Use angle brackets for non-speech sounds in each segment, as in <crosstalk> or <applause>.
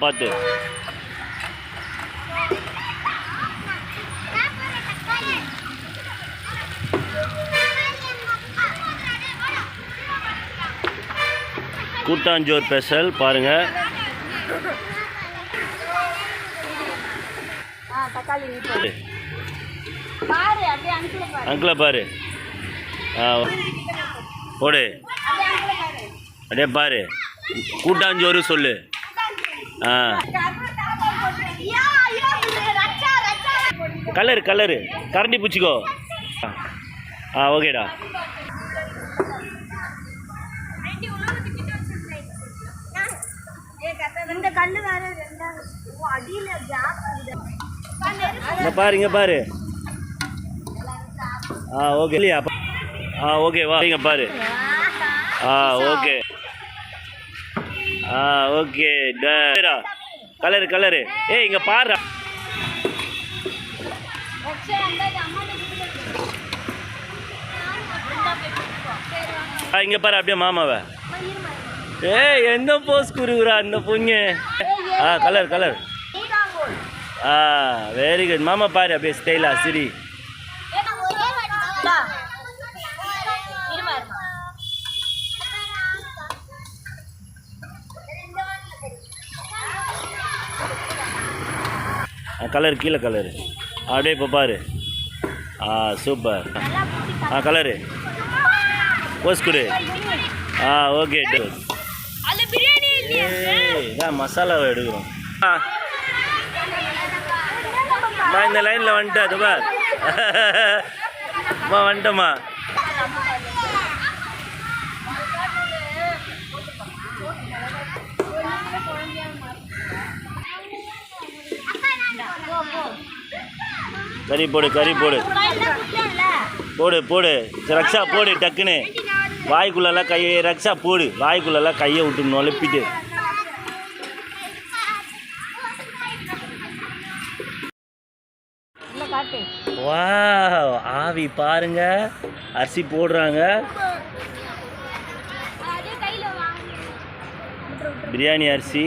பார்த்து கூட்டாஞ்சோர் ஸ்பெஷல் பாருங்கள் அங்கிளை பாரு. ஆ போடு. அப்படியே பாரு. கூட்டாஞ்சோறு சொல்லு. ஆ. Colour colour. கரண்டி பிடிச்சிக்கோ. ஆ ஓகேடா. இங்கே பாரு பாரு. ஆ ஓகே. இல்லையா ஆ ஓகே வா. இங்கே பாரு. ஆ ஓகே ஆ ஓகே டேரா கலரு கலரு. ஏய் இங்கே பாரு ஆ இங்கே பாரு அப்படியே மாமாவை. ஏ ஏய் எந்த போஸ் குருகுரா அந்த பொண்ணு? ஆ கலர் கலர். ஆ வெரி குட் மாமா பாரு அப்படியே ஸ்டைலா சிரி ஏன்னா, ஒரே வாட்டி தான். இருமா, இருமா. கலர் கீழே கலரு. அப்படியே இப்போ பாரு. ஆ சூப்பர். ஆ கலரு. போஸ் குரு ஆ ஓகே இதான் மசாலாவை எடுக்கிறோம். இந்த லைனில் வந்துட்டேன் அது பார். <laughs> அம்மா வந்துட்டம்மா. கறி போடு கறி போடு. போடு போடு. ரக்ஷா போடு டக்குன்னு. வாய்க்குள்ளெல்லாம் கையை ரக்ஷா போடு. வாய்க்குள்ளெல்லாம் கையை விட்டு நுழைப்பிட்டு. வா ஆவி பாருங்க. அரிசி போடுறாங்க. பிரியாணி அரிசி.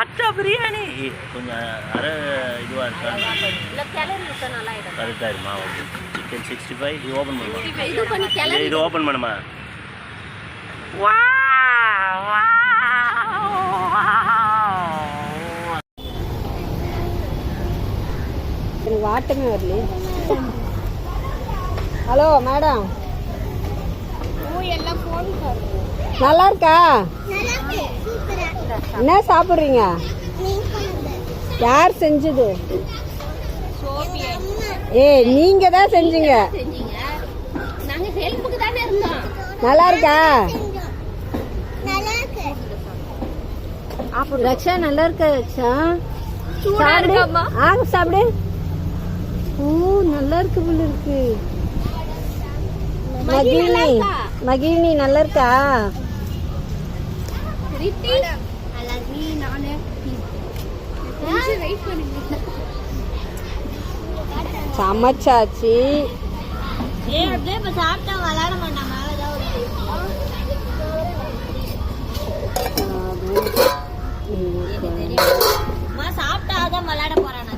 வாட்டா பிரியாணி. கொஞ்சம் அரை இதுவாக இருக்கா? இருமா ஓகே. சிக்கன் சிக்ஸ்டி ஃபைவ் இது ஓப்பன் பண்ணுமா? இது ஓப்பன் பண்ணுமா? எனக்கு வாட்டமே வரலையே. Hello madam. நல்லா இருக்கா. என்ன சாப்பிட்றீங்க? யார் செஞ்சது? ஏய் நீங்க தான் செஞ்சீங்க. நல்லா இருக்கா? ரக்ஷா நல்லா இருக்கா ரக்ஷா? சாப்பிடு. சாப்பிடு. ஓ நல்லா இருக்கு போல இருக்கு. மகிழினி மகிழினி நல்லா இருக்கா?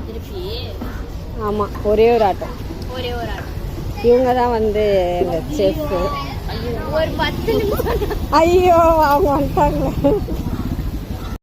திருப்பி? ஆமா ஒரே ஒரு ஆட்டம். ஒரே ஒரு ஆள் இவங்க தான் வந்து எங்க செஃப் ஒரு பத்து நிமிஷம். ஐயோ அவங்க வந்துட்டாங்க.